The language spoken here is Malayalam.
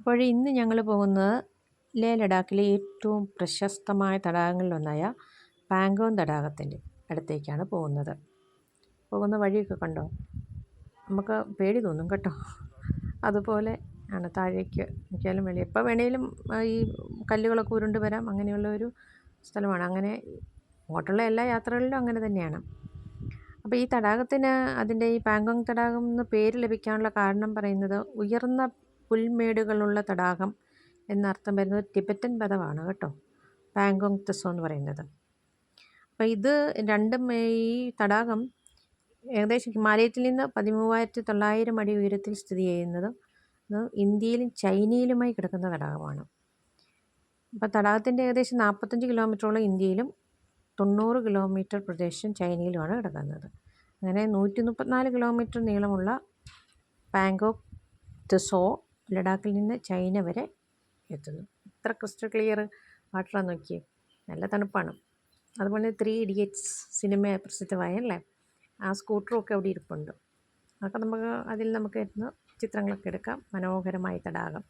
അപ്പോൾ ഇന്ന് ഞങ്ങൾ പോകുന്നത് ലേ ലഡാക്കിലെ ഏറ്റവും പ്രശസ്തമായ തടാകങ്ങളിലൊന്നായ പാങ്കോങ് തടാകത്തിന്റെ അടുത്തേക്കാണ് പോകുന്നത്. പോകുന്ന വഴിയൊക്കെ കണ്ടോ? നമുക്ക് പേടി തോന്നും കേട്ടോ. അതുപോലെ ആണ് താഴേക്ക് മിക്കവാറും വെളി എപ്പോൾ വേണേലും ഈ കല്ലുകളൊക്കെ ഉരുണ്ട് വരാം. അങ്ങനെയുള്ള ഒരു സ്ഥലമാണ്. അങ്ങനെ അങ്ങോട്ടുള്ള എല്ലാ യാത്രകളിലും അങ്ങനെ തന്നെയാണ്. അപ്പോൾ ഈ തടാകത്തിന് അതിന്റെ ഈ പാങ്കോങ് തടാകം എന്ന് പേര് ലഭിക്കാനുള്ള കാരണം പറയുന്നത് ഉയർന്ന പുൽമേടുകളുള്ള തടാകം എന്നർത്ഥം വരുന്നത് ടിബറ്റൻ പദമാണ് കേട്ടോ. പാങ്കോങ് തെസോ എന്ന് പറയുന്നത്. അപ്പോൾ ഇത് രണ്ടും ഈ തടാകം ഏകദേശം ഹിമാലയത്തിൽ നിന്ന് പതിമൂവായിരത്തി തൊള്ളായിരം അടി ഉയരത്തിൽ സ്ഥിതി ചെയ്യുന്നത് ഇന്ത്യയിലും ചൈനയിലുമായി കിടക്കുന്ന തടാകമാണ്. അപ്പോൾ തടാകത്തിന്റെ ഏകദേശം നാൽപ്പത്തഞ്ച് കിലോമീറ്ററോളം ഇന്ത്യയിലും തൊണ്ണൂറ് കിലോമീറ്റർ പ്രദേശം ചൈനയിലുമാണ് കിടക്കുന്നത്. അങ്ങനെ നൂറ്റി മുപ്പത്തിനാല് കിലോമീറ്റർ നീളമുള്ള പാങ്കോക്ക് തെസോ ലഡാക്കിൽ നിന്ന് ചൈന വരെ എത്തുന്നു. ഇത്ര ക്രിസ്റ്റൽ ക്ലിയർ വാട്ടറാണ് നോക്കിയേ. നല്ല തണുപ്പാണ്. അതുപോലെ ത്രീ ഇഡിയറ്റ്സ് സിനിമ പ്രസിദ്ധമായ അല്ലേ? ആ സ്കൂട്ടറും ഒക്കെ അവിടെ ഇരിപ്പുണ്ട്. അതൊക്കെ നമുക്ക് അതിൽ നമുക്ക് ചിത്രങ്ങളൊക്കെ എടുക്കാം. മനോഹരമായ തടാകം.